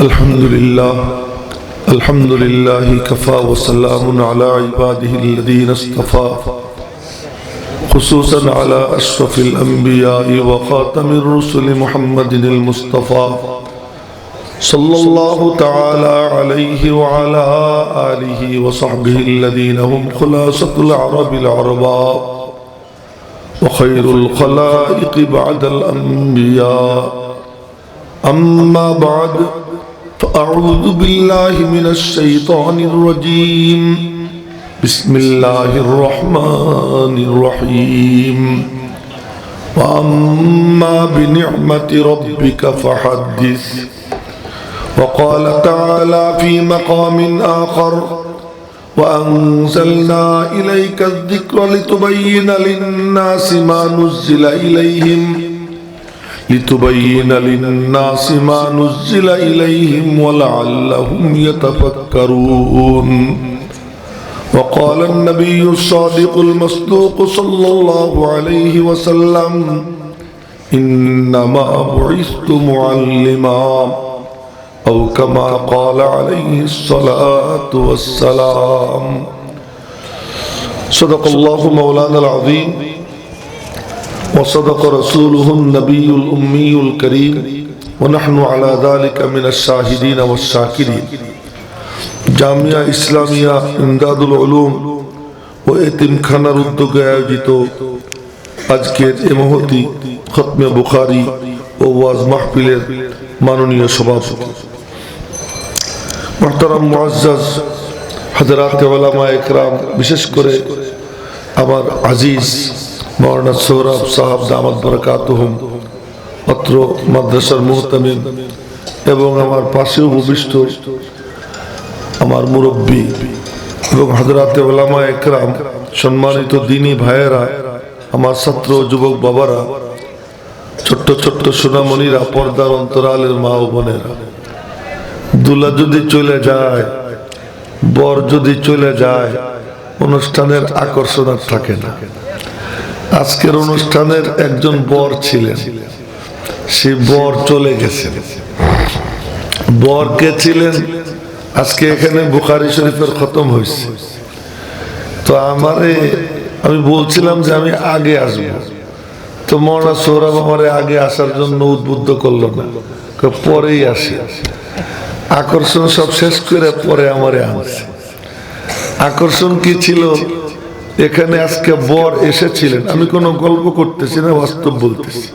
الحمد لله الحمد لله كفى وسلام على عباده الذين اصطفى خصوصا على أشرف الأنبياء وخاتم الرسل محمد المصطفى صلى الله تعالى عليه وعلى آله وصحبه الذين هم خلاصة العرب العرباء وخير الخلائق بعد الأنبياء أما بعد فأعوذ بالله من الشيطان الرجيم بسم الله الرحمن الرحيم وأما بنعمة ربك فحدث وقال تعالى في مقام آخر وأنزلنا إليك الذكر لتبين للناس ما نزل إليهم لتبين للناس ما نزل إليهم ولعلهم يتفكرون. وقال النبي الصادق المصدوق صلى الله عليه وسلم إنما بعثت معلما أو كما قال عليه الصلاة والسلام. صدق الله مولانا العظيم. وصدق رسوله النبي الأمي الكريم ونحن على ذلك من الشاهدين والشاكرين জামিয়া ইসলামিয়া ইমদাদুল উলুম ও এতিমখানার উদ্যোগে আয়োজিত আজকের এ মহতি খতমে বুখারি ও ওয়াজ মাহফিলের মাননীয় সভাপতি মহতারাম মুআজ্জাজ হযরত ওলামা একরাম বিশেষ করে আমার আজিজ মৌলানা সৌরভ সাহাব দামাদ বরকাতহুম, অত্র মাদ্রাসার মুহতামিম এবং আমার পাশেও ভূমিষ্ঠ আমার মুরব্বী এবং হজরাতে ওলামা একরাম, সম্মানিত দিনী ভাইয়েরা, আমার ছাত্র যুবক বাবারা, ছোট্ট ছোট্ট সোনামণিরা পর্দার অন্তরালের মা ও বোনেরা। দুলা যদি চলে যায়, বর যদি চলে যায়, অনুষ্ঠানের আকর্ষণ আর থাকে না। আজকের অনুষ্ঠানের একজন বর ছিলেন। সে বর চলে গেছে বর কে ছিলেন? আজকে এখানে বুখারি শরীফের খতম হয়েছে। তো আমারে, আমি বলছিলাম যে আমি আগে আসব। তো মরা সৌরভ আমারে আগে আসার জন্য উদ্বুদ্ধ করল না। পরেই আসে। আকর্ষণ সব শেষ করে পরে আমারে আনছে। আকর্ষণ কি ছিল? এখানে আজকে বর এসেছিলেন। আমি কোনো গল্প করতেছি না, বাস্তব বলতেছি।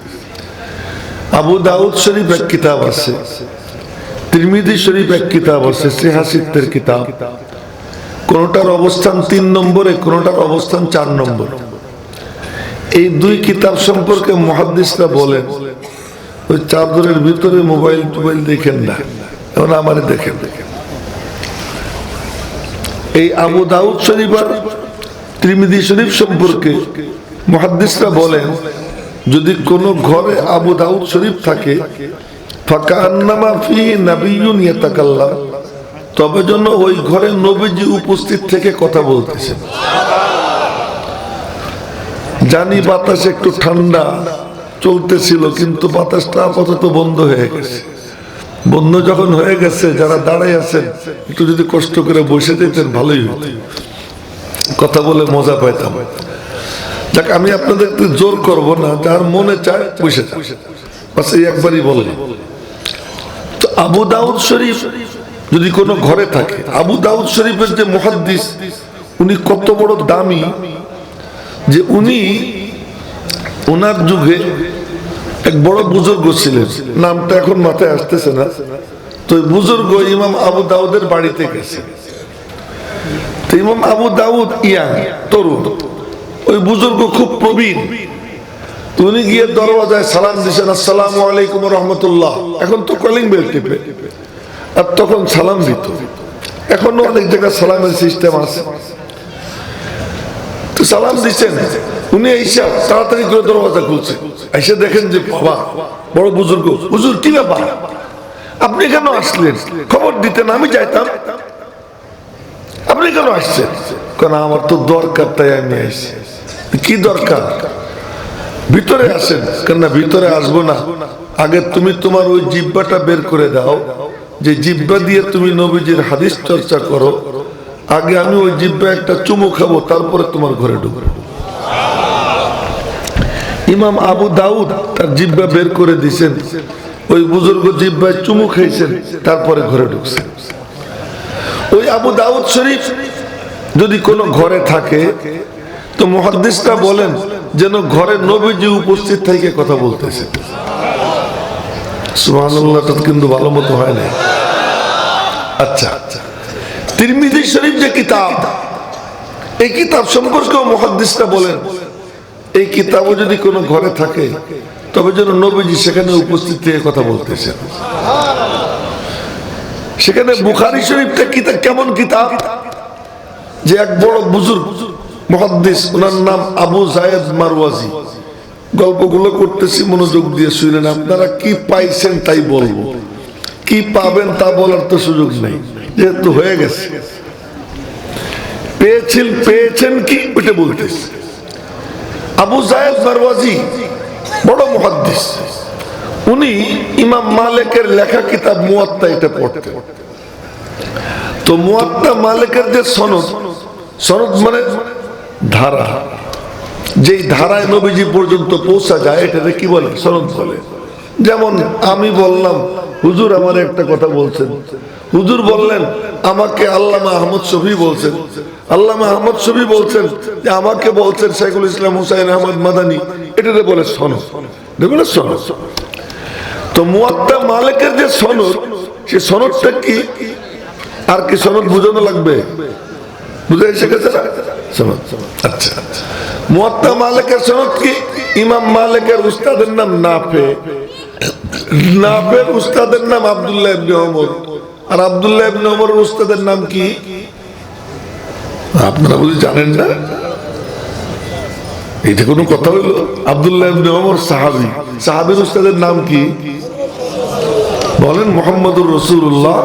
আবু দাউদ শরীফ এক কিতাব আছে তিরমিদি শরীফ এক কিতাব আছে সিহাসিত্তের কিতাব। কোনটার অবস্থান তিন নম্বরে, কোনটার অবস্থান চার নম্বর। এই দুই কিতাব সম্পর্কে মহাদিসরা বলেন, ওই চাদরের ভিতরে মোবাইল টোবাইল দেখেন না, এখন আমারে দেখেন। এই আবু দাউদ শরীফ আর ত্রিমিদি শরীফ সম্পর্কে মহাদিসরা বলেন, যদি কোনো ঘরে আবু দাউদ শরীফ থাকে তবে জন্য ওই ঘরে নবীজি উপস্থিত থেকে কথা বলতেছে জানি বাতাস একটু ঠান্ডা চলতেছিল, কিন্তু বাতাসটা আপাতত বন্ধ হয়ে গেছে। বন্ধ যখন হয়ে গেছে, যারা দাঁড়াই আছেন, একটু যদি কষ্ট করে বসে যেতেন, ভালোই হতো। কথা বলে মজা পাইতাম। যাক, আমি আপনাদের একটু জোর করব না, যার মনে চায় বসে বাস একবারই বললাম আবু দাউদ শরীফ যদি কোনো ঘরে থাকে, আবু দাউদ শরীফের যে মহাদ্দিস, উনি কত বড় দামি যে উনি ওনার যুগে এক বড় বুজুর্গ ছিলেন। নামটা এখন মাথায় আসতেছে না। তো বুজুর্গ ইমাম আবু দাউদের বাড়িতে গেছে। ইমাম আবু দাউদ ইয়াং, তরুণ। ওই বুজুর্গ খুব প্রবীণ। উনি গিয়ে দরওয়াজায় সালাম দিয়েছেন আসসালাম আলাইকুম রহমতুল্লাহ। এখন তো কলিং বেল টিপে। আর তখন সালাম দিত। এখনও অনেক জায়গায় সালামের সিস্টেম আছে। তো সালাম দিচ্ছেন উনি এইসা তাড়াতাড়ি করে দরওয়াজা খুলছে। এসে দেখেন যে, বাবা, বড় বুজুর্গ। বুজুর্গ কি ব্যাপার? আপনি কেন আসলেন? খবর দিতেন, আমি যাইতাম। আপনি কেন আসছেন? কেন আমার তো দরকার, তাই আমি আসছি। কি দরকার? ভিতরে আসেন। কেন ভিতরে আসব না। আগে তুমি তোমার ওই জিব্বাটা বের করে দাও। যে জিব্বা দিয়ে তুমি নবীজির হাদিস চর্চা করো। আগে আমি ওই জিব্বা একটা চুমু খাব, তারপরে তোমার ঘরে ঢুকবো। ইমাম আবু দাউদ তার জিব্বা বের করে দিছেন ওই বুজুর্গ জিব্বায় চুমু খেয়েছেন তারপরে ঘরে ঢুকছেন। ওই আবু দাউদ শরীফ যদি কোনো ঘরে থাকে, তো মহাদ্দিসটা বলেন যেন ঘরে নবীজি উপস্থিত থেকে কথা বলতেছে। কিন্তু ভালো মতো হয় না আচ্ছা আচ্ছা তিরমিজি শরীফ যে কিতাব, এই কিতাব সম্পর্কে মহাদ্দিসটা বলেন। এই কিতাবও যদি কোনো ঘরে থাকে, তবে যেন নবীজি সেখানে উপস্থিত থেকে কথা বলতেছেন সেখানে বুখারি শরীফটা কিতাব কেমন কিতাব? যে এক বড় বুজুর্গ মহাদ্দিস ওনার নাম আবু জায়েদ মারওয়াজি। গল্পগুলো করতেছি মনোযোগ দিয়ে শুনলেন। আপনারা কি পাইছেন তাই বলব। কি পাবেন তা বলার তো সুযোগ নেই যেহেতু হয়ে গেছে। পেয়েছেন পেয়েছেন কি? ওইটা বলতেছি। আবু জায়েদ মারওয়াজি বড় মুহাদ্দিস। উনি ইমাম মালিকের লেখা কিতাব মুয়াত্তা এটা পড়তেন। তো মুয়াত্তা মালিকের যে সনদ সনদ মানে ধারা। যেই ধারায় নবীজি পর্যন্ত পৌঁছা যায় এটাকে কি বলে? সনদ বলে। যেমন আমি বললাম, হুজুর আমার একটা কথা বলছেন। হুজুর বললেন, আমাকে আল্লামা আহমদ শফি বলছেন। আল্লামা আহমদ শফি বলছেন যে, আমাকে বলছেন শেখুল ইসলাম হুসাইন আহমদ মাদানি। এটাতে বলে সনদ। বলে সনদ। তো মুয়াত্তা মালিকের যে সনদ, সে সনদটা কি? আর কি সনদ বুঝানো লাগবে? বুঝে এসে গেছে? সনদ আচ্ছা মুয়াত্তা মালিকের সনদ কি? ইমাম মালিকের উস্তাদের নাম নাফে। উস্তাদের নাম আব্দুল্লাহ ইবনে ওমর। আর আব্দুল্লাহ ইবনে উস্তাদের নাম কি? আপনারা বুঝি জানেন না? এটা কোনো কথা হইল? আব্দুল্লাহ ইবনে ওমর সাহাবী। সাহাবীর উস্তাদের নাম কি? বলেন মোহাম্মদুর রসুল্লাহ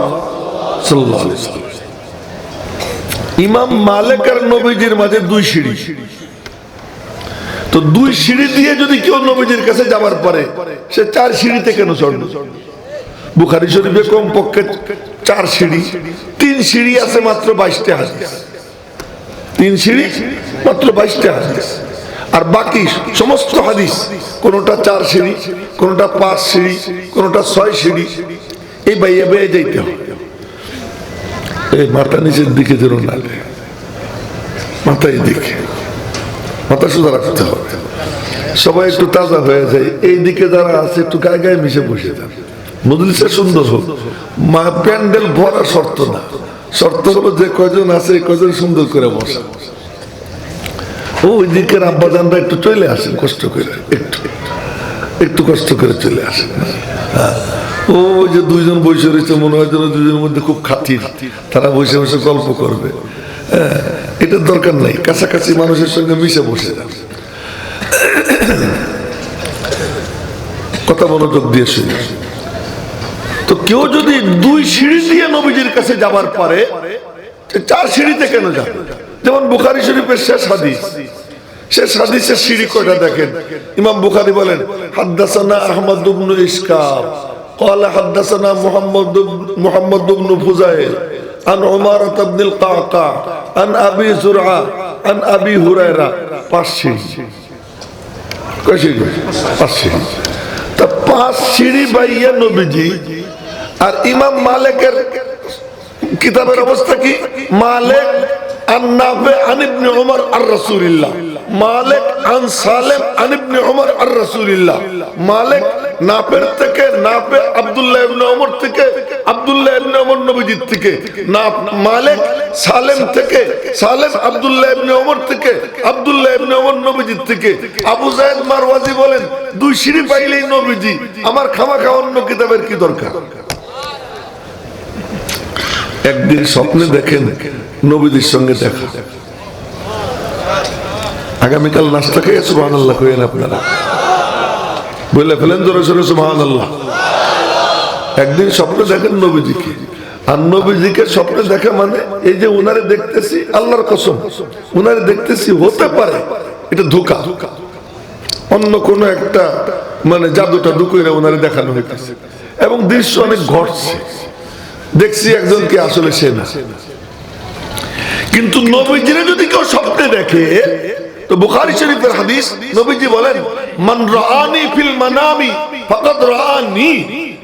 ইমাম মালিক আর নবীজির মাঝে দুই সিঁড়ি। তো দুই সিঁড়ি দিয়ে যদি কেউ নবীজির কাছে যাবার পরে, সে চার সিঁড়িতে কেন চড়বে? বুখারি শরীফে কম পক্ষে চার সিঁড়ি, তিন সিঁড়ি আছে মাত্র বাইশটা হাদিস। তিন সিঁড়ি, মাত্র বাইশটা হাদিস। আর বাকি সমস্ত হাদিস, কোনোটা চার সিঁড়ি, কোনোটা পাঁচ সিঁড়ি, কোনোটা ছয় সিঁড়ি, এই বাইয়ে বেয়ে যাইতে এই মাথা নিচের দিকে না লাগে। মাথা এই দিকে মাথা রাখতে হবে। সবাই একটু তাজা হয়ে যায়। এই দিকে যারা আছে, একটু গায়ে গায়ে মিশে বসে যান। মজলিসে সুন্দর হোক। মা প্যান্ডেল ভরা শর্ত না। শর্ত হলো যে কয়জন আছে এই কয়জন সুন্দর করে বসা। ও ওই দিকের আব্বাজানরা একটু চলে আসেন কষ্ট করে একটু একটু কষ্ট করে চলে আসেন। ও ওই যে দুইজন বসে রয়েছে মনে হয় যেন দুইজনের মধ্যে খুব খাতির। তারা বসে বসে গল্প করবে। হ্যাঁ, এটার দরকার নাই কাছাকাছি মানুষের সঙ্গে মিশে বসে কথা মনোযোগ দিয়ে শুনে তো কেউ যদি দুই সিঁড়ি দিয়ে নবীজির কাছে যাবার পরে চার সিঁড়িতে কেন যাবে? যেমন বুখারি শরীফের শেষ হাদিস। শেষ হাদিসের সিঁড়ি কয়টা দেখেন ইমাম বুখারি বলেন হাদ্দাসানা আহমদ ইবনু ইসকাব قال حدثنا محمد محمد بن فزيل عن عمارة بن القعقاع عن أبي زرعة عن أبي هريرة পাঁচ সিঁড়ি কয় সিঁড়ি পাঁচ সিঁড়ি তা পাঁচ সিঁড়ি বাইয়া নবীজি আর ইমাম মালিকের কিতাবের অবস্থা কি মালিক আন নাফে আন ইবনে উমর আর রাসূলুল্লাহ মালিক আন সালেম আন ইবনে উমর আর রাসূলুল্লাহ। মালিক নাফের থেকে নাফে আব্দুল্লাহ ইবনে উমর থেকে, আব্দুল্লাহ ইবনে উমর নবীজির থেকে। না মালিক সালেম থেকে, সালেম আব্দুল্লাহ ইবনে উমর থেকে, আব্দুল্লাহ ইবনে উমর নবীজির থেকে। আবু যায়েদ মারওয়াজি বলেন, দুই সিঁড়ি পাইলেই নবীজি, আমার খামাখা অন্য কিতাবের কি দরকার? একদিন স্বপ্নে দেখেন নবীদের সঙ্গে দেখা। আগামীকাল নাস্তা খেয়ে সুবাহ আল্লাহ কইেন আপনারা। বলে ফেলেন জোরে জোরে সুবাহ আল্লাহ একদিন স্বপ্নে দেখেন নবীজিকে। আর নবীজিকে স্বপ্নে দেখা মানে এই যে উনারে দেখতেছি আল্লাহর কসম, উনারে দেখতেছি হতে পারে, এটা ধোকা। অন্য কোন একটা মানে জাদুটা ঢুকুরে ওনারে দেখানো হইতেছে। এবং দৃশ্য অনেক ঘটছে। দেখছি একজনকে আসলে সে না। কিন্তু নবীজিরে যদি কেউ স্বপ্নে দেখে তো বুখারী শরীফের হাদিস নবীজি বলেন মান রাআনি ফিল মানামি ফাকাদ রাআনি।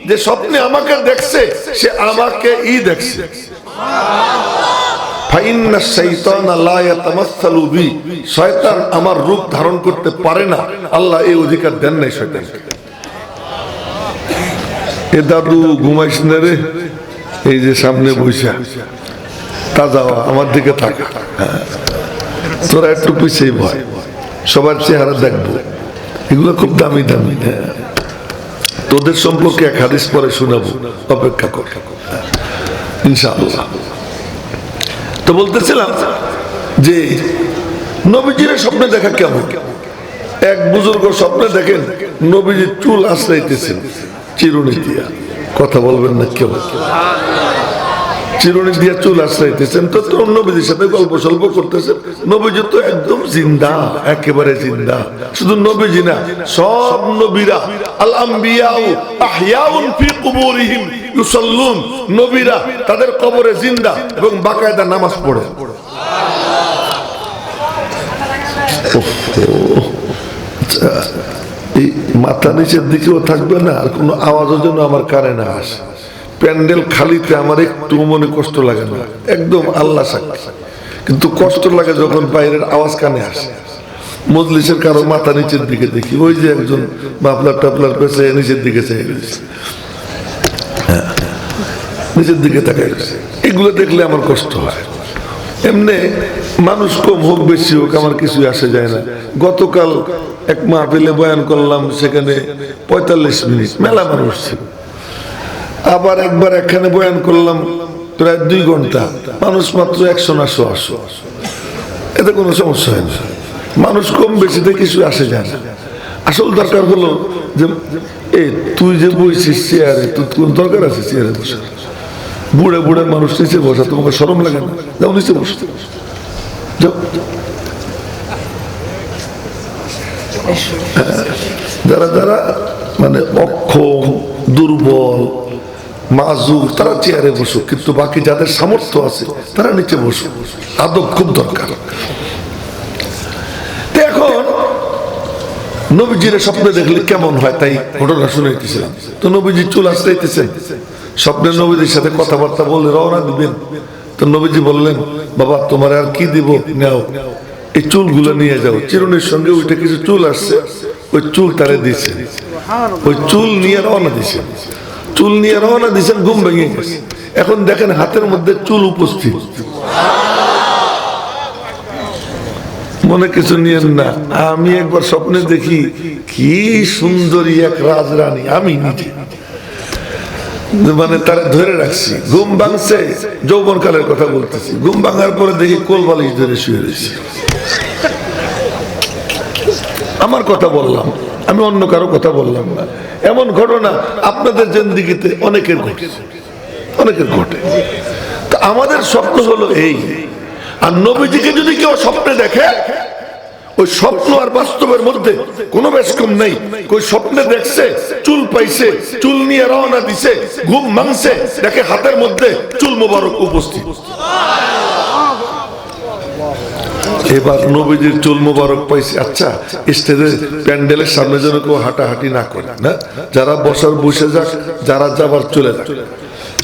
যে স্বপ্নে আমাকে দেখছে সে আমাকে ই দেখছে। শয়তান আমার রূপ ধারণ করতে পারে না। আল্লাহ এই অধিকার দেন নাই শয়তানকে। এ দাদু ঘুমাইস না রে। এই যে সামনে বৈশা তা যাওয়া আমার দিকে থাকা। হ্যাঁ। তোরা একটু পিছিয়ে ভয় সবার চেহারা দেখব। এগুলো খুব দামি দামি। তোদের সম্পর্কে এক হাদিস পরে শোনাবো। অপেক্ষা কর। তো বলতেছিলাম যে, নবীজির স্বপ্নে দেখা কেমন? এক বুজুর্গ স্বপ্নে দেখেন, নবীজির চুল আশ্রাইতেছেন চিরুনি দিয়া কথা বলবেন না কেউ? চিরুনি দিয়া চুল আশ্রাইতেছেন, তো তো নবীজির সাথে গল্প সল্প করতেছেন। নবীজি তো একদম জিন্দা, একেবারে জিন্দা। শুধু নবীজি না, সব নবীরা আল আম্বিয়াউ আহয়াউন ফি কুবুরিহিম ইউসাল্লুন। নবীরা তাদের কবরে জিন্দা এবং বাকায়দা নামাজ পড়ে। মাথা নিচের দিকেও থাকবে না, আর কোনো আওয়াজও যেন আমার কানে না আসে। প্যান্ডেল খালিতে আমার একটু মনে কষ্ট লাগে না। একদম আল্লাহ কিন্তু কষ্ট লাগে যখন বাইরের আওয়াজ কানে আসে। মজলিসের কারও মাথা নিচের দিকে দেখি। ওই যে একজন মাফলার টাপলার পেছে, নিচের দিকে চাই নিচের দিকে তাকাই এগুলো দেখলে আমার কষ্ট হয়। এমনি মানুষ কম হোক, বেশি হোক, আমার কিছু আসে যায় না। গতকাল এক মাহফিলে বয়ান করলাম, সেখানে পঁয়তাল্লিশ মিনিট মেলা মানুষ ছিল। আবার একবার এখানে বয়ান করলাম, প্রায় দুই ঘণ্টা। মানুষ মাত্র একশো না শো আসো। এতে কোনো সমস্যা হয় না। মানুষ কম বেশিতে কিছু আসে যায় না। আসল দরকার হলো যে এ তুই যে বইছিস চেয়ারে তুই কোন দরকার আছে চেয়ারে বসার বুড়ে বুড়ে মানুষ নিচে বসা, তোমাকে সরম লাগে না? যাও নিচে বসো। যাও। যারা যারা মানে অক্ষম, দুর্বল মাজুর তারা চেয়ারে বসুক, কিন্তু বাকি যাদের সামর্থ্য আছে, তারা নিচে বসুক। আদব খুব দরকার। এখন নবীজির স্বপ্নে দেখলে কেমন হয় তাই ঘটনা তো নবীজি চুল আসতেছেন স্বপ্নে সাথে কথাবার্তা বললে রওনা দিবেন। তো নবীজি বললেন, বাবা, তোমার আর কি দিব? নাও। এই চুলগুলো নিয়ে যাও। চিরুনির সঙ্গে ওইটা কিছু চুল আসছে। ওই চুল তারে দিছে। ওই চুল নিয়ে রওনা দিছে। চুল নিয়ে রওনা দিছেন ঘুম ভেঙে গেছে। এখন দেখেন হাতের মধ্যে চুল উপস্থিত। মনে কিছু নিয়েন না, আমি একবার স্বপ্নে দেখি কি সুন্দরী এক রাজরানী, আমি নিজে। মানে তারা ধরে রাখছি, ঘুম ভাঙছে যৌবন কালের কথা বলতেছি। ঘুম ভাঙার পরে দেখি কোল বালিশ ধরে শুয়ে রয়েছি। আমার কথা বললাম। আমি অন্য কারও কথা বললাম না। এমন ঘটনা আপনাদের জেন্দিগিতে অনেকের ঘটে অনেকের ঘটে। আমাদের স্বপ্ন হলো এই। আর নবীজিকে যদি কেউ স্বপ্নে দেখে, ওই স্বপ্ন আর বাস্তবের মধ্যে কোনো বেশ কম নেই। ওই স্বপ্নে দেখছে, চুল পাইছে, চুল নিয়ে রওনা দিছে, ঘুম ভাঙছে, দেখে হাতের মধ্যে চুল মোবারক উপস্থিত। এবার নবীজির চুল মোবারক পাইছে। আচ্ছা স্টেজের প্যান্ডেলের সামনে যেন কেউ হাঁটাহাঁটি না করে, না? যারা বসার বসে যাক, যারা যাবার চলে যাক।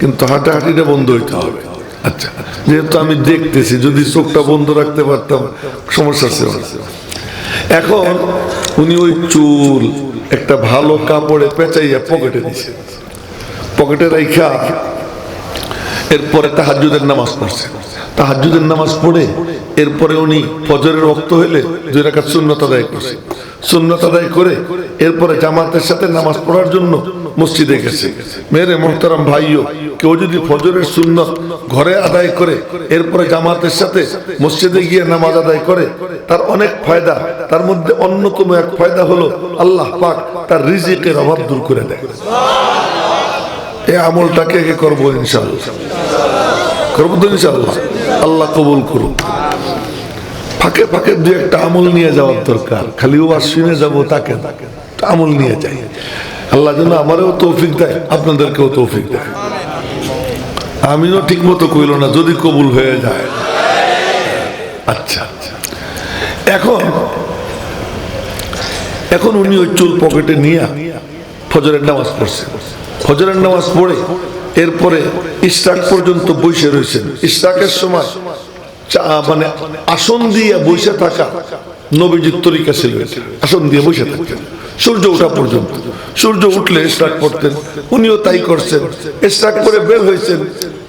কিন্তু হাঁটাহাঁটিটা বন্ধ হইতে হবে। আচ্ছা যেহেতু আমি দেখতেছি, যদি চোখটা বন্ধ রাখতে পারতাম, সমস্যা ছিল এখন উনি ওই চুল, একটা ভালো কাপড়ে পেঁচাইয়া পকেটে দিছে। পকেটে রাইখা এরপরে তাহাজুদের নামাজ পড়ছে। তাহাজুদের নামাজ পড়ে এরপরে উনি ফজরের রক্ত হইলে দুই রাখা সুন্নত আদায় করছে। সুন্নত আদায় করে এরপরে জামাতের সাথে নামাজ পড়ার জন্য মসজিদে গেছে। মেরে মোহতারাম ভাইও, কেউ যদি ফজরের সুন্নত ঘরে আদায় করে, এরপরে জামাতের সাথে মসজিদে গিয়ে নামাজ আদায় করে, তার অনেক ফায়দা। তার মধ্যে অন্যতম এক ফায়দা হলো আল্লাহ পাক তার রিজিকের অভাব দূর করে দেয়। এই আমলটাকে করব ইনশাল্লাহ করব তো ইনশাল্লাহ আল্লাহ কবুল করুন ফাঁকে ফাঁকে দু একটা আমল নিয়ে যাওয়ার দরকার। খালি ও শুনে যাব তাকে আমল নিয়ে যাই। আল্লাহ যেন আমারও তৌফিক দেয়, আপনাদেরকেও তৌফিক দেয়। আমিও ঠিক মতো কইল না, যদি কবুল হয়ে যায়। আচ্ছা এখন এখন উনি ওই চুল পকেটে নিয়ে ফজরের নামাজ পড়ছে। ফজরের নামাজ পড়ে, এরপরে ইস্টাক পর্যন্ত বসে রয়েছেন। ইস্টাকের সময় মানে আসন দিয়ে বসে থাকা নবীজির তরিকা ছিল আসন দিয়ে বসে থাকতেন। সূর্য ওঠা পর্যন্ত। সূর্য উঠলে স্টার্ট করতেন উনিও তাই করছেন। স্টার্ট করে বের হয়েছেন।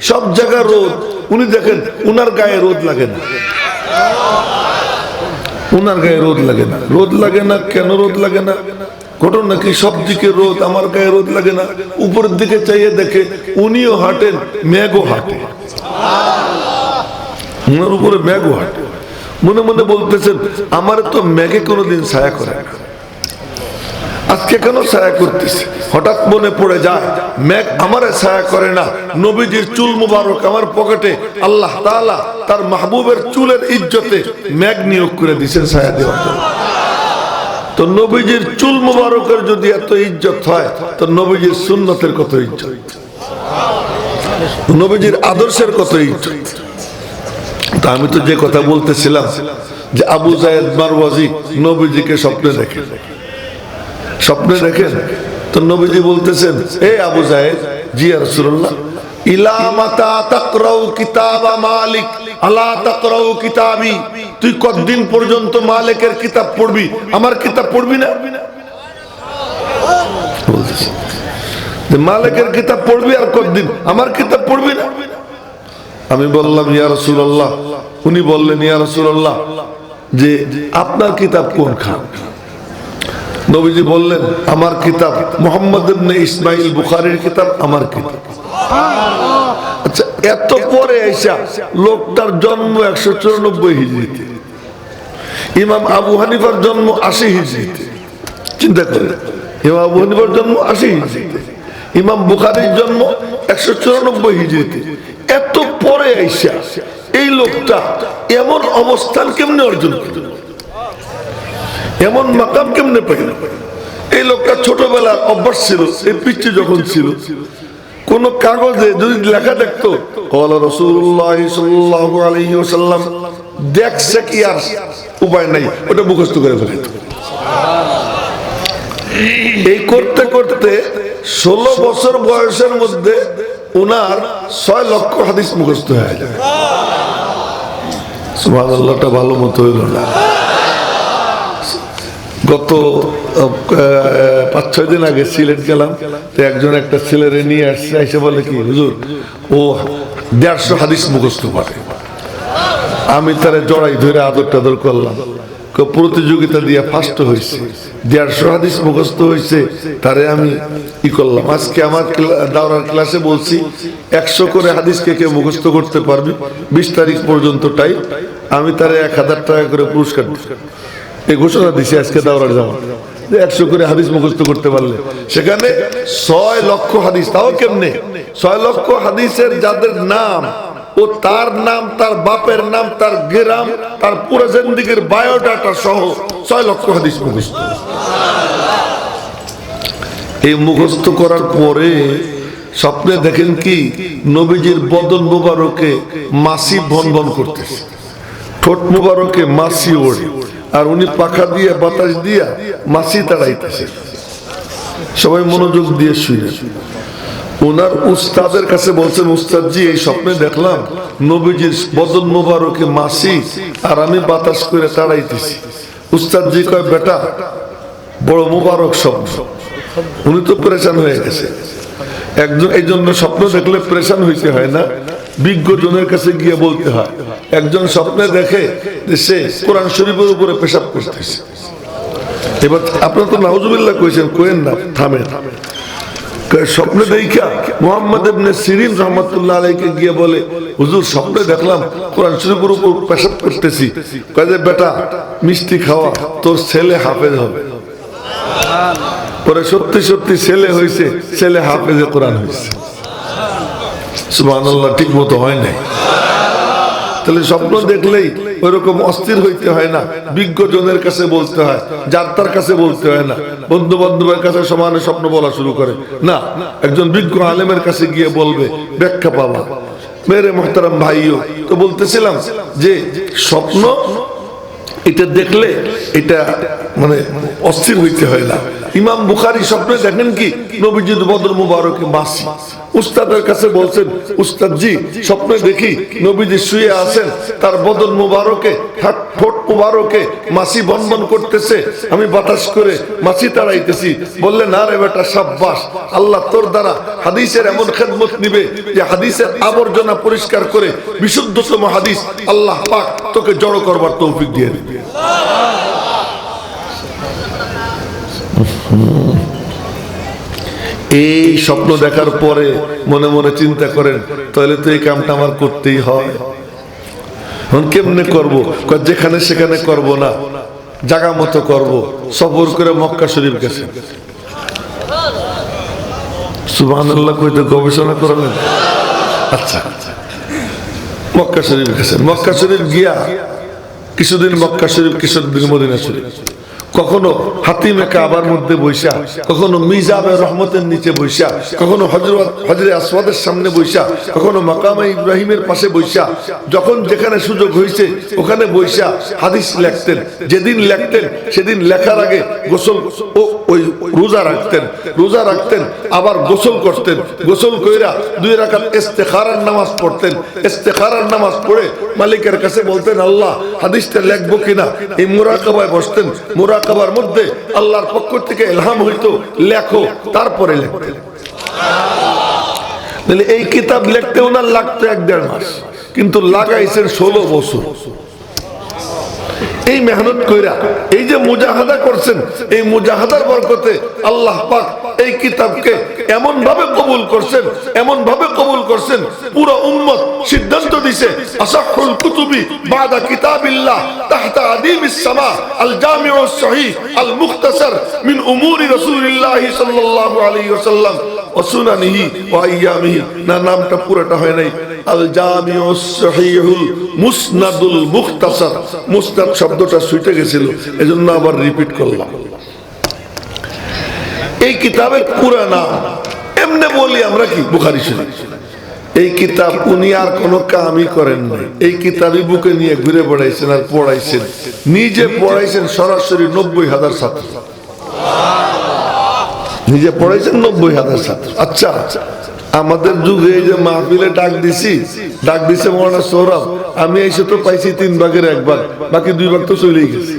সব জায়গা রোদ। উনি দেখেন, উনার গায়ে রোদ লাগে না। উনার গায়ে রোদ লাগে না। রোদ লাগে না, কেন রোদ লাগে না? ঘটনা কি? সব দিকে রোদ, আমার গায়ে রোদ লাগে না। উপরের দিকে চাইয়ে দেখে উনিও হাঁটেন, মেঘও হাঁটে। ওনার উপরে মেঘও হাঁটে মনে মনে বলতেছেন, আমার তো মেঘে কোনোদিন ছায়া করে আজকে কেন ছায়া করতেছে? হঠাৎ মনে পড়ে যায় মেঘ আমারে ছায়া করে না। নবীজির চুল মুবারক আমার পকেটে আল্লাহ তাআলা তার মাহবুবের চুলের ইজ্জতে মেঘ নিয়োগ করে দিয়েছেন ছায়া দেওয়ার জন্য। তো নবীজির চুল মুবারকের যদি এত ইজ্জত হয়, তো নবীজির সুন্নতের কত ইজ্জত? নবীজির আদর্শের কত ইজ্জত? তা আমি তো যে কথা বলতেছিলাম যে আবু জায়েদ মারওয়াজি নবীজিকে স্বপ্নে দেখে। স্বপ্নে দেখেন? তো নবীজি বলতেছেন, এ আবু জাহেদ জি রাসূলুল্লাহ, ইলা মাতা তাকরাউ কিতাবা মালিক, আলা তাকরাউ কিতাবি, তুই কতদিন পর্যন্ত কিতাব পড়বি? আমার কিতাব পড়বি না? কিতাব পড়বি আর কতদিন? আমার কিতাব পড়বি না? আমি বললাম, ইয়া রাসূলুল্লাহ। উনি বললেন, ইয়া রাসূলুল্লাহ, যে আপনার কিতাব কোন খান? নবীজি বললেন, আমার কিতাব মোহাম্মদ ইসমাইল বুখারীর কিতাব, আমার কিতাব। আচ্ছা এত পরে আইসা লোকটার জন্ম একশো চুরানব্বই হিজড়িতে। ইমাম আবু হানিফার জন্ম আশি হিজড়িতে। চিন্তা করে ইমাম আবু হানিফার জন্ম আশি হিজড়িতে। ইমাম বুখারির জন্ম একশো চুরানব্বই হিজড়িতে। এত পরে আইসা এই লোকটা এমন অবস্থান কেমনে অর্জন করল? এমন মাকাম কেমনে পেল এই লোকটা ছোটবেলার অভ্যাস ছিল, এই পিচ্ছি যখন ছিল, কোন কাগজে যদি লেখা দেখতো দেখছে কি আর উপায় নাই, ওটা মুখস্থ করে ফেলে এই করতে করতে ষোলো বছর বয়সের মধ্যে ওনার ছয় লক্ষ হাদিস মুখস্থ হয়ে যায়। ভালো মতো হইল না। গত পাঁচ ছয় দিন আগে সিলেট গেলাম, তো একজন একটা ছেলেরে নিয়ে আসছে, এসে বলে কি, হুজুর, ও দেড়শো হাদিস মুখস্থ পারে আমি তারে জড়াই ধরে আদর টাদর করলাম। প্রতিযোগিতা দিয়ে ফার্স্ট হয়েছে দেড়শো হাদিস মুখস্থ হয়েছে তারে আমি ই করলাম। আজকে আমার দাওরার ক্লাসে বলছি, একশো করে হাদিস কে কে মুখস্থ করতে পারবে, বিশ তারিখ পর্যন্ত টাই আমি তারে এক হাজার টাকা করে পুরস্কার এই ঘোষণা দিছে আজকে দাওরার যাওয়া একশো করে হাদিস মুখস্থ করতে পারলে। সেখানে ছয় লক্ষ হাদিস, তাও কেমনে? ছয় লক্ষ হাদিসের যাদের নাম ও তার নাম, তার বাপের নাম, তার গ্রাম, তার পুরো জিন্দিগির বায়োডাটা সহ ছয় লক্ষ হাদিস মুখস্থ। এই মুখস্থ করার পরে স্বপ্নে দেখেন কি, নবীজির বদন মুবারকে মাসি ভন ভন করতেছে। ঠোঁট মুবারকে মাসি ওড়ে, আর উনি পাখা দিয়ে, বাতাস দিয়া মাসি তাড়াইতেছে। সবাই মনোযোগ দিয়ে শুনে। ওনার উস্তাদের কাছে বলছেন, উস্তাদজি, এই স্বপ্নে দেখলাম নবীজির বদন মুবারকে মাসি আর আমি বাতাস করে তাড়াইতেছি। উস্তাদজি কয়, বেটা, বড় মুবারক স্বপ্ন। উনি তো পরেশান হয়ে গেছে। একজন এই জন্য স্বপ্ন দেখলে প্রেশান হইতে হয় না, বিজ্ঞজনের কাছে গিয়ে বলতে হয়। একজন স্বপ্নে দেখে যে সে কোরআন শরীফের উপরে পেশাব করতেছে। এবার আপনার তো নাউজুবিল্লাহ কইছেন কোয়েন না থামে কয় স্বপ্নে দেখা মোহাম্মদ সিরিন রহমতুল্লাহ আলাইকে গিয়ে বলে, হুজুর, স্বপ্নে দেখলাম কোরআন শরীফের উপর পেশাব করতেছি। কাজে বেটা, মিষ্টি খাওয়া, তোর ছেলে হাফেজ হবে। পরে সত্যি সত্যি ছেলে হয়েছে ছেলে হাফেজে কোরআন হয়েছে সুবহানাল্লাহ ঠিক মতো হয় নাই। তাহলে স্বপ্ন দেখলেই ওইরকম অস্থির হইতে হয় না। বিজ্ঞ জনের কাছে বলতে হয়, যাত্রার কাছে বলতে হয় না। বন্ধু বান্ধবের কাছে সমানে স্বপ্ন বলা শুরু করে। না, একজন বিজ্ঞ আলেমের কাছে গিয়ে বলবে, ব্যাখ্যা পাবা। মেরে মোহতারাম ভাইও, তো বলতেছিলাম যে, স্বপ্ন এটা দেখলে এটা মানে অস্থির হইতে হয় না। ইমাম বুখারি স্বপ্নে দেখেন কি? নবীজিদ বদর মুবারকে মাসি উস্তাদের কাছে বলছেন উস্তাদ জি স্বপ্নে দেখি নবীজি শুয়ে আছেন, তার বদন মুবারকে ঠোঁট মুবারকে মাসি বনবন করতেছে। আমি বাতাস করে মাসি তাড়াইতেছি। বললে, না রে বেটা সাব্বাস, আল্লাহ তোর দ্বারা হাদিসের এমন খেদমত নিবে যে হাদিসের আবর্জনা পরিষ্কার করে বিশুদ্ধতম হাদিস আল্লাহ পাক তোকে জড়ো করবার তৌফিক দিয়ে দিবে। এই স্বপ্ন দেখার পরে মনে মনে চিন্তা করেন, তাহলে তো এই কামটা আমার করতেই হয়। কেমনে করব? যেখানে সেখানে করব না, জাগা মতো করব। সফর করে মক্কা শরীফ গেছে। সুবহান আল্লাহ কইতে গবেষণা করালেন আচ্ছা। মক্কা শরীফ গেছেন মক্কা শরীফ গিয়া কিছুদিন মক্কা শরীফ কিছুদিন মদিনা শরীফ। কখনো হাতিমে কাবার মধ্যে বৈশা কখনো মিজাবে রহমতের নিচে বৈশা কখনো হজরত হজরে আসওয়াদের সামনে বৈশা কখনো মাকামে ইব্রাহিমের পাশে বৈশা। যখন যেখানে সুযোগ হয়েছে ওখানে বৈশা। হাদিস লেখতেন যেদিন লেখতেন সেদিন লেখার আগে গোসল ও ওই রোজা রাখতেন। রোজা রাখতেন আবার গোসল করতেন। গোসল কইরা দুই রাকাত ইস্তেখারার নামাজ পড়তেন। ইস্তেখারার নামাজ পড়ে মালিকের কাছে বলতেন আল্লাহ হাদিসটা লেখবো কিনা? এই মোরাকাবায় বসতেন। মুরাকাবার মধ্যে আল্লাহর পক্ষ থেকে এলহাম হইতো, লেখো, তারপরে লেখতে তাহলে এই কিতাব লিখতে ওনার লাগতো এক দেড় মাস, কিন্তু লাগাইছেন ষোলো বছর। এই মেহনত কইরা, এই যে মুজাহাদা করছেন, এই মুজাহাদার বরকতে আল্লাহ পাক এই কিতাবকে এমন ভাবে কবুল করছেন এমন ভাবে কবুল করছেন, পুরো উম্মত সিদ্ধান্ত দিছে আসাহুল কুতুবি বাদা কিতাবিল্লাহ তাহতা আদিমিস সামা, আল জামিউ সহিহ আল মুখতাসার মিন উমুরি রাসূলিল্লাহ সাল্লাল্লাহু আলাইহি ওয়াসাল্লাম ওয়া সুনানিহি ওয়া আইয়ামিহি। না, নামটা পুরোটা হয় নাই। আল জামিউ সহিহুল মুসনাদুল মুখতাসার। মুসনাদ শব্দটা ছুটে গেছিল, এজন্য আবার রিপিট করলাম। এই কিতাবের পুরা নাম এমনি বলি আমরা কি? বুখারি শরীফ। এই কিতাব উনি আর কোনো কামই করেন নাই। এই কিতাবই বুকে নিয়ে ঘুরে বেড়াইছেন আর পড়াইছেন। নিজে পড়াইছেন সরাসরি নব্বই হাজার ছাত্র। নিজে পড়াইছেন নব্বই হাজার ছাত্র। আচ্ছা আমাদের যুগে এই যে মাহফিলে ডাক দিছি, ডাক দিছে মৌলানা সৌরভ আমি এসে তো পাইছি তিন ভাগের এক ভাগ, বাকি দুই ভাগ তো চলেই গেছে।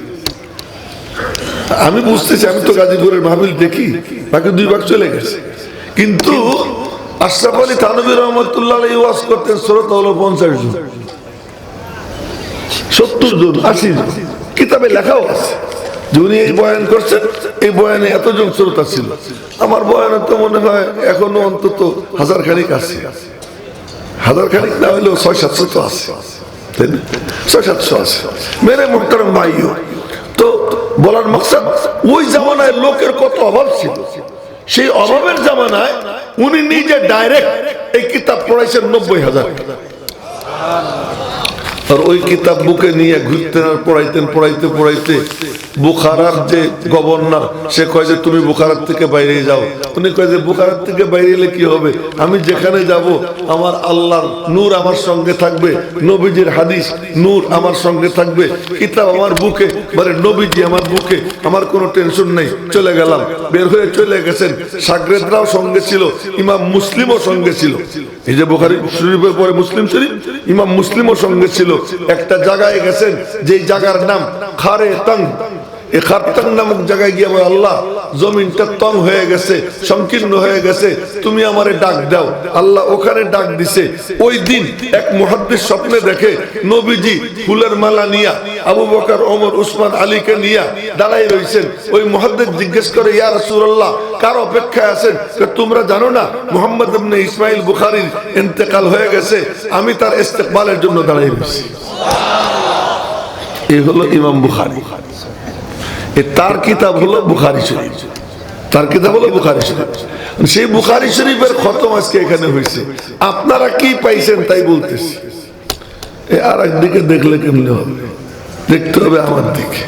আমি বুঝতেছি, আমি তো গাজীপুরের মাহফিল দেখি, বাকি দুই ভাগ চলে গেছে। কিন্তু আশরাফ আলী থানবী রহমতুল্লাহ ওয়াজ করতেন শ্রোতা হলো পঞ্চাশ জন। সত্তর জন, আশি জন। কিতাবে লেখাও আছে। এই বয়ান করছেন, এই বয়ানে এতজন শ্রোতা ছিল। আমার বয়ানে তো মনে হয় এখনও অন্তত হাজার খানিক আছে। হাজার খানিক না হলেও ছয় সাতশো তো আছে। ছয় সাতশো আছে। মেরে মোহতারাম ভাইও। বলার মকসদ, ওই জামানায় লোকের কত অভাব ছিল? সেই অভাবের জামানায় উনি নিজে ডাইরেক্ট এই কিতাব পড়াইছেন নব্বই হাজার। আর ওই কিতাব বুকে নিয়ে ঘুরতেন আর পড়াইতেন, পড়াইতে পড়াইতে বুখারার যে গভর্নর, সে কয় যে, তুমি বুখারার থেকে বাইরে যাও। উনি কয় যে, বুখারার থেকে বাইরে এলে কি হবে? আমি যেখানে যাব, আমার আল্লাহর নূর আমার সঙ্গে থাকবে, নবীজির হাদিস নূর আমার সঙ্গে থাকবে। কিতাব আমার বুকে মানে নবীজি আমার বুকে, আমার কোনো টেনশন নেই, চলে গেলাম। বের হয়ে চলে গেছেন। সাগরেদরাও সঙ্গে ছিল, ইমাম মুসলিমও সঙ্গে ছিল। এই যে বুখারি শরীফের পরে মুসলিম শরীফ, ইমাম মুসলিমও সঙ্গে ছিল। একটা জায়গায় গেছেন, যেই জায়গার নাম খারে তং। খারতাং নামক জায়গায় গিয়ে আল্লাহ, জমিনটা তং হয়ে গেছে, সংকীর্ণ হয়ে গেছে, তুমি আমারে ডাক দাও। আল্লাহ ওখানে ডাক দিছে। ওই দিন এক স্বপ্নে দেখে, নবীজি ফুলের মালা নিয়া, আবু বকর, ওমর, উসমান, আলীকে নিয়া দাঁড়াই রইছেন। ওই মুহাদ্দিস জিজ্ঞেস করে, ইয়া রাসূলুল্লাহ, কার অপেক্ষায় আছেন? তোমরা জানো না, মোহাম্মদ ইবনে ইসমাইল বুখারীর ইন্তেকাল হয়ে গেছে, আমি তার ইস্তেকবালের জন্য দাঁড়াই রইছি। এই হলো ইমাম বুখারী। তার কিতাব হলো বুখারি শরীফ। তার কিতাব হলো বুখারি শরীফ। সেই বুখারি শরীফের খতম আজকে এখানে হয়েছে। আপনারা কি পাইছেন তাই বলতেছি। আর একদিকে দেখলে কেমনে হবে? দেখতে হবে আমার দিকে।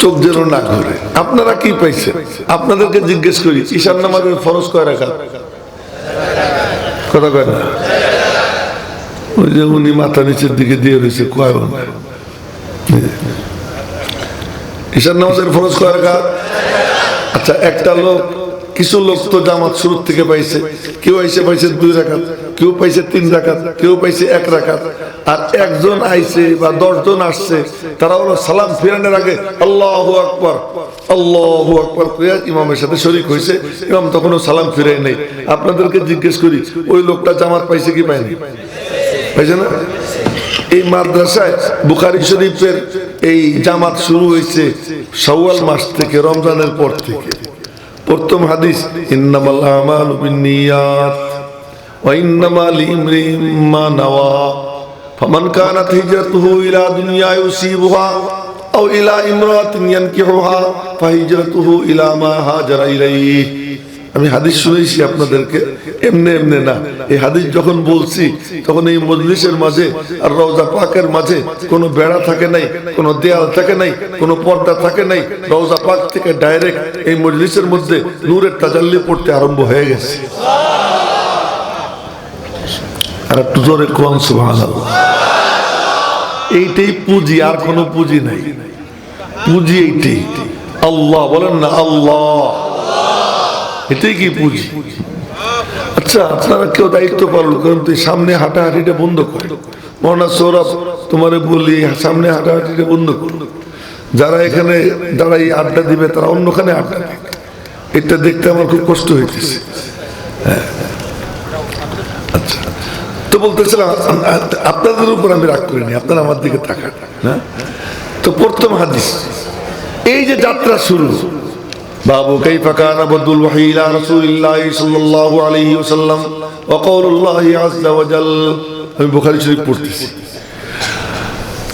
চোখ যেন না ঘুরে। আপনারা কি পাইছেন? আপনাদেরকে জিজ্ঞেস করি, ঈশান নামাজের ফরজ কয় রাখা কথা কয় না? ওই যে উনি মাথা নিচের দিকে দিয়ে রয়েছে, কয় ঈশান নামাজের ফরজ কয় রাখা আচ্ছা একটা লোক, কিছু লোক তো জামাত শুরু থেকে পাইছে। কেউ আইসে পাইছে দুই রাখাত কেউ পাইছে তিন রাখাত কেউ পাইছে এক রাখাত আর একজন আইছে বা দশজন আসছে, তারা হলো সালাম ফিরানোর আগে আল্লাহ আকবর আল্লাহ আকবর ইমামের সাথে শরিক হয়েছে ইমাম তখনও সালাম ফিরাই নেই। আপনাদেরকে জিজ্ঞেস করি, ওই লোকটা জামাত পাইছে কি পায়নি পাইছে না? এই মাদ্রাসায় বুখারি শরীফের এই জামাত শুরু হয়েছে শাওয়াল মাস থেকে, রমজানের পর থেকে। প্রথম হাদিস, ইন্নামাল আমালু বিন্নিয়াত ওয়া ইন্নামা লিইমরিইম মা নাওয়া। ফামান কানাত হিজরাতুহু ইলা দুনিয়া ইউসিবুহা আও ইলা ইমরাতিন ইয়ানকিহুহা, ফাহিজরাতুহু ইলা মা হাজারা ইলাইহি। আমি হাদিস শুনেছি আপনাদেরকে। এমনি এমনি না। এই হাদিস যখন বলছি, তখন এই মজলিসের মাঝে আর রওজা পাকের মাঝে কোনো বেড়া থাকে নাই, কোনো দেয়াল থাকে নাই, কোনো পর্দা থাকে নাই। রওজা পাক থেকে ডাইরেক্ট এই মজলিসের মধ্যে নূরের তাজাল্লি পড়তে আরম্ভ হয়ে গেছে। আর একটু জোরে কোন এইটাই পুঁজি, আর কোনো পুঁজি নাই। পুঁজি এইটাই। আল্লাহ বলেন না, আল্লাহ। এটাই কি পুঁজি আচ্ছা আপনারা কেউ দায়িত্ব পালন করেন তুই সামনে হাঁটাহাঁটিটা বন্ধ করে। মৌনা সৌরভ তোমারে বলি সামনে হাঁটাহাঁটিটা বন্ধ করো। যারা এখানে দাঁড়াই আড্ডা দিবে তারা অন্যখানে আড্ডা দিবে। এটা দেখতে আমার খুব কষ্ট হইতেছে। হ্যাঁ। আচ্ছা। তো বলতেছিলাম আপনাদের উপর আমি রাগ করিনি আপনারা আমার দিকে তাকান না? তো প্রথম হাদিস এই যে যাত্রা শুরু باب كيف كان بدء الوحي إلى رسول الله صلى الله عليه وسلم وقول الله عز وجل আমি বুখারী শরীফ পড়তেছি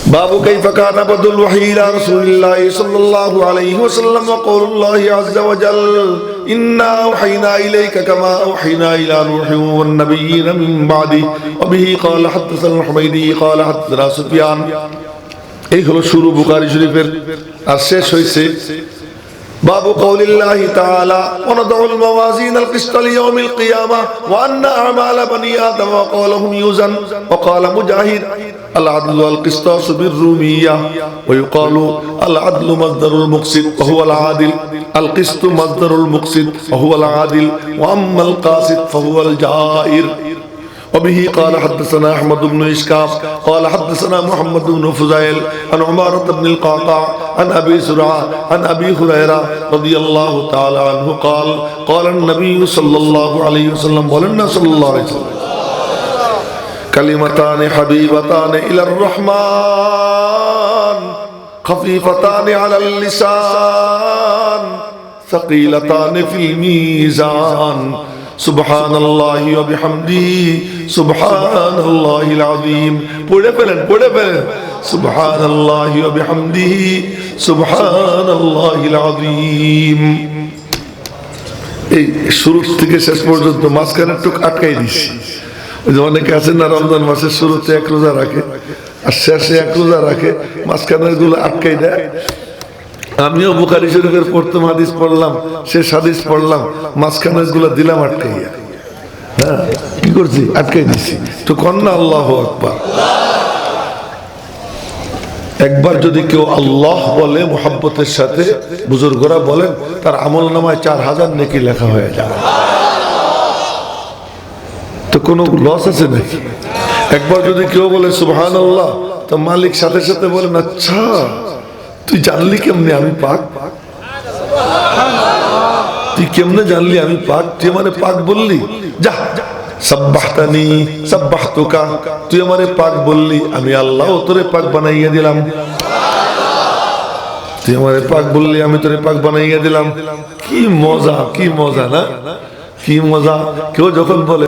باب كيف كان بدء الوحي إلى رسول الله صلى الله عليه وسلم وقول الله عز وجل إنا أوحينا إليك كما أوحينا إلى نوح والنبيين من بعده وبه قال حدثنا الحميدي قال حدثنا سفيان এই হলো শুরু বুখারী শরীফের আর শেষ হয়েছে باب قول الله تعالى ونضع الموازين القسط ليوم القيامة وأن أعمال بني آدم وقولهم يوزن. وقال مجاهد العدل والقسطاس بالرومية ويقال العدل مصدر المقسط وهو العادل. القسط مصدر المقسط وهو العادل. وأما القاسط فهو الجائر. وبه قال حدثنا احمد بن اسكاف قال حدثنا محمد بن فزيل عن عمارة بن القعقاع عن ابي زرعه عن ابي هريره رضي الله تعالى عنه قال قال النبي صلى الله عليه وسلم ولنا صلى الله عليه وسلم كلمتان حبيبتان الى الرحمن خفيفتان على اللسان ثقيلتان في الميزان সুবহান বিহামদি সুবহান আযীম। পড়ে ফেলেন পড়ে ফেলেন। সুবহান বিহামদি সুবহান আযীম। এই শুরু থেকে শেষ পর্যন্ত মাঝখানে টুক আটকাই দিস অনেকে আছেন না, রমজান মাসের শুরুতে এক রোজা রাখে, আর শেষে এক রোজা রাখে মাঝখানেরগুলো আটকাই দেয়। আমিও বুখারি শরীফের প্রথম হাদিস পড়লাম, শেষ হাদিস পড়লাম, মাঝখানে দিলাম আটকাইয়া হ্যাঁ কি করছি? আটকাই দিছি। তো কন্যা আল্লাহ আকবার। একবার যদি কেউ আল্লাহ বলে, মোহাব্বতের সাথে বুজুর্গরা বলেন, তার আমল নামায় চার হাজার নেকি লেখা হয়ে যাবে তো কোনো লস আছে নাকি? একবার যদি কেউ বলে সুবহান আল্লাহ তো মালিক সাথে সাথে বলেন আচ্ছা। তুই জানলি কেমনে আমি পাক? তুই কেমনে জানলি আমি পাক? তুই মানে পাক বললি? যা। তুই আমারে পাক বললি, আমি আল্লাহ তোরে পাক বানাইয়া দিলাম। তুই আমারে পাক বললি, আমি তোরে পাক বানাইয়া দিলাম। কি মজা কি মজা না? কি মজা? কেউ যখন বলে